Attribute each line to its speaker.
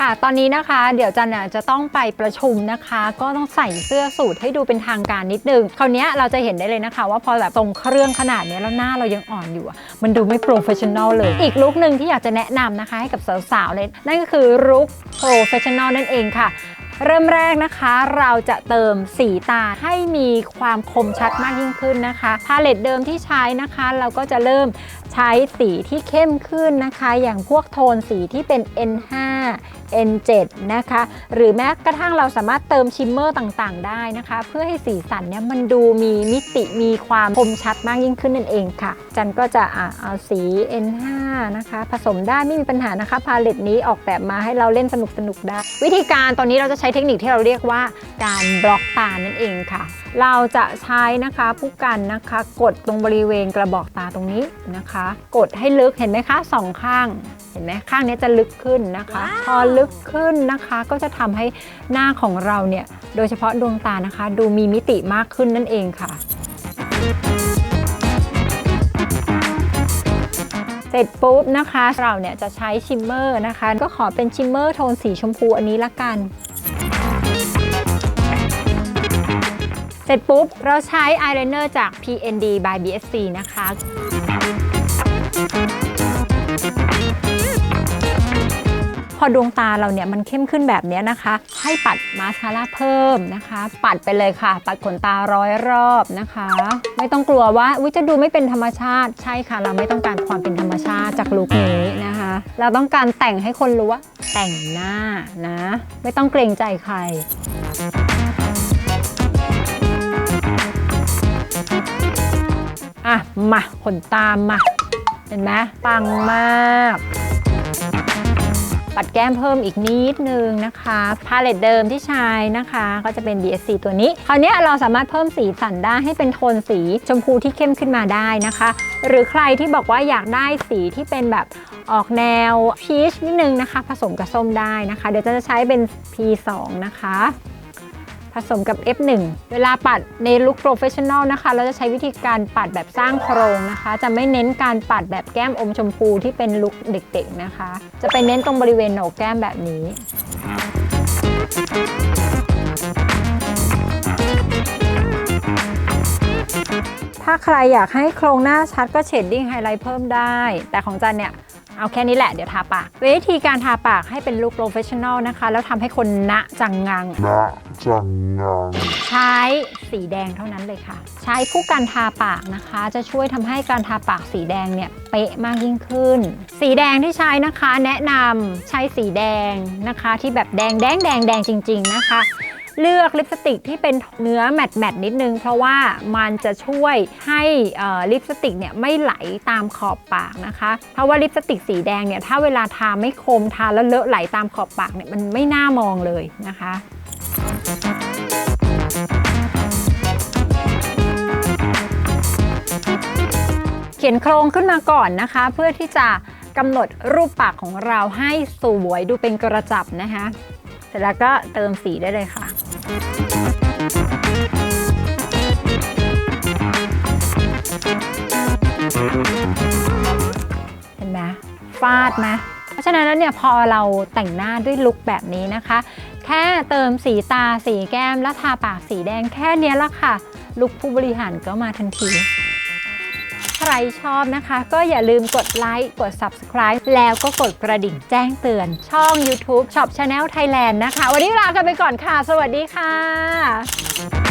Speaker 1: ค่ะ ตอนนี้นะคะ เดี๋ยวจันน่ะจะต้องไปประชุมนะคะ ก็ต้องใส่เสื้อสูทให้ดูเป็นทางการนิดนึง คราวเนี้ยเราจะเห็นได้เลยนะคะ ว่าพอแบบตรงเครื่องขนาดเนี้ยแล้วหน้าเรายังอ่อนอยู่อะมันดูไม่โปรเฟชชั่นอลเลย อีกลุคหนึ่งที่อยากจะแนะนำนะคะให้กับสาวๆเลย นั่นก็คือลุคโปรเฟชชั่นอลนั่นเองค่ะเริ่มแรกนะคะเราจะเติมสีตาให้มีความคมชัดมากยิ่งขึ้นนะคะพาเลตเดิมที่ใช้นะคะ เราก็จะเริ่มใช้สีที่เข้มขึ้นนะคะ อย่างพวกโทนสีที่เป็น N5 N7 นะคะ หรือแม้กระทั่งเราสามารถเติมชิมเมอร์ต่างๆ ได้นะคะ เพื่อให้สีสันเนี่ยมันดูมีมิติมีความคมชัดมากยิ่งขึ้นนั่นเองค่ะ จันก็จะเอาสี N5 นะคะ ผสมได้ไม่มีปัญหานะคะ พาเลตนี้ออกแบบมาให้เราเล่นสนุกๆได้ วิธีการตอนนี้เราจะใช้เทคนิคที่เราเรียกว่าการบล็อกตานั่นเองค่ะเราจะใช้นะคะผู้กันนะคะ กดตรงบริเวณกระบอกตาตรงนี้นะคะ กดให้ลึกเห็นไหมคะสองข้าง เห็นไหมข้างนี้จะลึกขึ้นนะคะ พอลึกขึ้นนะคะก็จะทำให้หน้าของเราเนี่ยโดยเฉพาะดวงตานะคะ ดูมีมิติมากขึ้นนั่นเองค่ะ เสร็จปุ๊บนะคะเราเนี่ยจะใช้ชิมเมอร์นะคะ ก็ขอเป็นชิมเมอร์โทนสีชมพูอันนี้ละกัน สร็จปุ๊บ เราใช้อายไลเนอร์จาก PND by BSC นะคะ พอดวงตาเราเนี่ยมันเข้มขึ้นแบบนี้นะคะ ให้ปัดมาสคาร่าเพิ่มนะคะ ปัดไปเลยค่ะ ปัดขนตาร้อยรอบนะคะ ไม่ต้องกลัวว่าอุ๊ยจะดูไม่เป็นธรรมชาติ ใช่ค่ะ เราไม่ต้องการความเป็นธรรมชาติจากลุคนี้นะคะ เราต้องการแต่งให้คนรู้ว่าแต่งหน้านะ ไม่ต้องเกรงใจใคร อะ มาขนตามมา เห็นไหมปังมาก ปัดแก้มเพิ่มอีกนิดนึงนะคะ พาเลตเดิมที่ใช้นะคะ ก็จะเป็น DSC ตัวนี้ คราวนี้เราสามารถเพิ่มสีสันได้ให้เป็นโทนสีชมพูที่เข้มขึ้นมาได้นะคะ หรือใครที่บอกว่าอยากได้สีที่เป็นแบบออกแนวพีชนิดนึงนะคะ ผสมกับส้มได้นะคะ เดี๋ยวจะใช้เป็น P2 นะคะ ผสมกับ F1 เวลาปัดในลุคโปรเฟชชั่นอลนะคะ เราจะใช้วิธีการปัดแบบสร้างโครงนะคะ จะไม่เน้นการปัดแบบแก้มอมชมพูที่เป็นลุคเด็กๆนะคะ จะไปเน้นตรงบริเวณโหนกแก้มแบบนี้ถ้าใครอยากให้โครงหน้าชัดก็เชดดิ้งไฮไลท์เพิ่มได้ แต่ของจันเนี่ย เอาแค่นี้แหละเดี๋ยวทาปาก วิธีการทาปากให้เป็นลุคโปรเฟชชั่นอลนะคะ แล้วทำให้คนณจังงัง
Speaker 2: นะจังงัง
Speaker 1: ใช้สีแดงเท่านั้นเลยค่ะ ใช้ผู้กันทาปากนะคะ จะช่วยทำให้การทาปากสีแดงเนี่ยเป๊ะมากยิ่งขึ้น สีแดงที่ใช้นะคะ แนะนำใช้สีแดงนะคะ ที่แบบแดงแดงแดงแดงจริง ๆนะคะ เลือกลิปสติกที่เป็นเนื้อแมตต์แมตต์นิดนึง เพราะว่ามันจะช่วยให้ลิปสติกเนี่ยไม่ไหลตามขอบปากนะคะ เพราะว่าลิปสติกสีแดงเนี่ยถ้าเวลาทาไม่คมทาแล้วเลอะไหลตามขอบปากเนี่ยมันไม่น่ามองเลยนะคะเขียนโครงขึ้นมาก่อนนะคะ เพื่อที่จะกำหนดรูปปากของเราให้สวยดูเป็นกระจับนะคะ เสร็จแล้วก็เติมสีได้เลยค่ะ เห็นไหมฟาดไหมเพราะฉะนั้นแล้วเนี่ยพอเราแต่งหน้าด้วยลุคแบบนี้นะคะ แค่เติมสีตาสีแก้มและทาปากสีแดงแค่นี้ละค่ะลุคผู้บริหารก็มาทันที ใครชอบนะคะ ก็อย่าลืมกดไลค์กด Subscribe แล้วก็กดกระดิ่งแจ้งเตือน ช่อง YouTube Shop Channel Thailand นะคะ วันนี้ลากันไปก่อนค่ะ สวัสดีค่ะ